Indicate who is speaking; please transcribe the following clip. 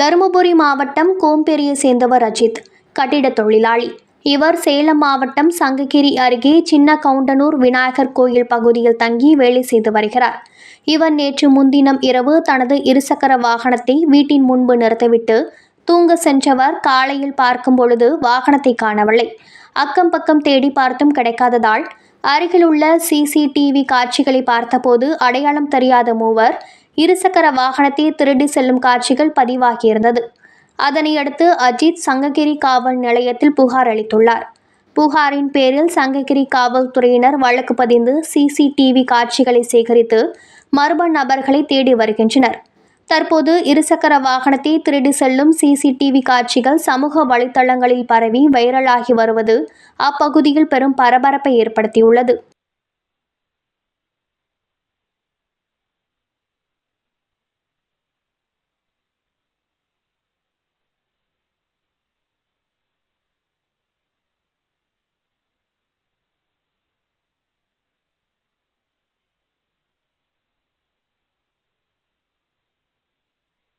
Speaker 1: தருமபுரி மாவட்டம் கோம்பேரியை சேர்ந்தவர் அஜித் கட்டிட தொழிலாளி. இவர் சேலம் மாவட்டம் சங்ககிரி அருகே சின்ன கவுண்டனூர் விநாயகர் கோயில் பகுதியில் தங்கி வேலை செய்து வருகிறார். இவர் நேற்று முன்தினம் இரவு தனது இருசக்கர வாகனத்தை வீட்டின் முன்பு நிறுத்திவிட்டு தூங்க சென்றவர் காலையில் பார்க்கும் பொழுது வாகனத்தை காணவில்லை. அக்கம் பக்கம் தேடி பார்த்தும் கிடைக்காததால் அருகிலுள்ள சிசிடிவி காட்சிகளை பார்த்தபோது அடையாளம் தெரியாத மூவர் இருசக்கர வாகனத்தை திருடி செல்லும் காட்சிகள் பதிவாகியிருந்தது. அதனையடுத்து அஜித் சங்ககிரி காவல் நிலையத்தில் புகார் அளித்துள்ளார். புகாரின் பேரில் சங்ககிரி காவல்துறையினர் வழக்கு பதிந்து சிசிடிவி காட்சிகளை சேகரித்து மர்ம நபர்களை தேடி வருகின்றனர். தற்போது இருசக்கர வாகனத்தை திருடி செல்லும் சிசிடிவி காட்சிகள் சமூக வலைத்தளங்களில் பரவி வைரலாகி வருவது அப்பகுதியில் பெரும் பரபரப்பை ஏற்படுத்தியுள்ளது.